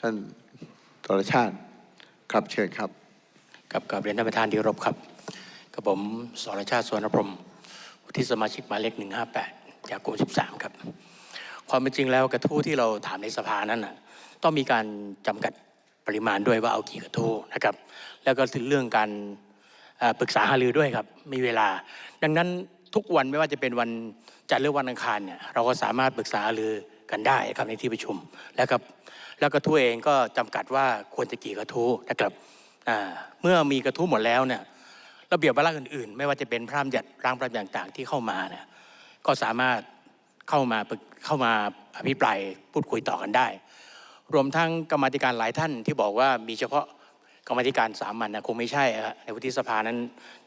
ท่านตรชาติครับเชิญครับกับกับเรียนท่านประธานที่รบครับกับผมสรชาติสวนพรมวุฒิสมาชิกหมายเลข158 จากกลุ่ม13 ครับ ความเป็นจริงแล้วกระทู้ที่เราถามในสภานั้นน่ะต้องมีการจำกัดปริมาณด้วยว่าเอากี่กระทู้นะครับ แล้วก็ถึงเรื่องการปรึกษาหารือด้วยครับ มีเวลา ดังนั้นทุกวันไม่ว่าจะเป็นวันจันทร์หรือวันอังคารเนี่ยเราก็สามารถปรึกษาหารือ กันได้ครับในที่ประชุมแล้วครับแล้วกระทู้เองก็จำกัดว่าควรจะกี่กระทู้นะครับเมื่อมีกระทู้หมดแล้วเนี่ยระเบียบวาระอื่นๆ ไม่ว่าจะเป็นพระราชบัญญัติร่างพระราชบัญญัติต่างๆที่เข้ามาเนี่ยก็สามารถเข้ามาปรึกเข้ามาอภิปรายพูดคุยต่อกันได้ รวมทั้งกรรมธิการหลายท่านที่บอกว่ามีเฉพาะกรรมธิการสามัญนะคงไม่ใช่ในวุฒิสภานั้น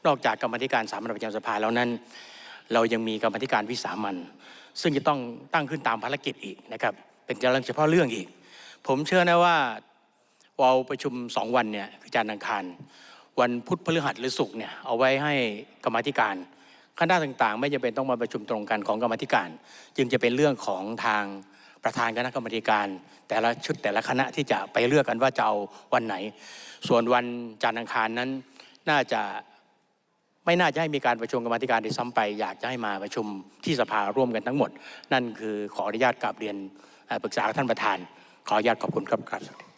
นอกจากกรรมธิการสามัญประจำสภาแล้วนั้น เรายังมีกรรมธิการวิสามัญซึ่งจะต้องตั้งขึ้นตามภารกิจอีกนะครับ เป็นเรื่องเฉพาะเรื่องอีก ผมเชื่อนะว่าเราประชุมสองวันเนี่ยคือจันทร์อังคาร วันพุธพฤหัสหรือศุกร์เนี่ยเอาไว้ให้กรรมธิการคณะต่างๆ ไม่จำเป็นต้องมาประชุมตรงกันของกรรมธิการ จึงจะเป็นเรื่องของทางประธานคณะกรรมธิการ แต่ละชุดแต่ละคณะที่จะไปเลือกกันว่าจะเอาวันไหน ส่วนวันจันทร์อังคารนั้นน่าจะ ไม่น่าจะให้มีการประชุมกรรมธิการที่ซ้ำไป อยากจะให้มาประชุมที่สภาร่วมกันทั้งหมด นั่นคือขออนุญาตกราบเรียนปรึกษาท่านประธาน ขออนุญาตขอบคุณครับครับ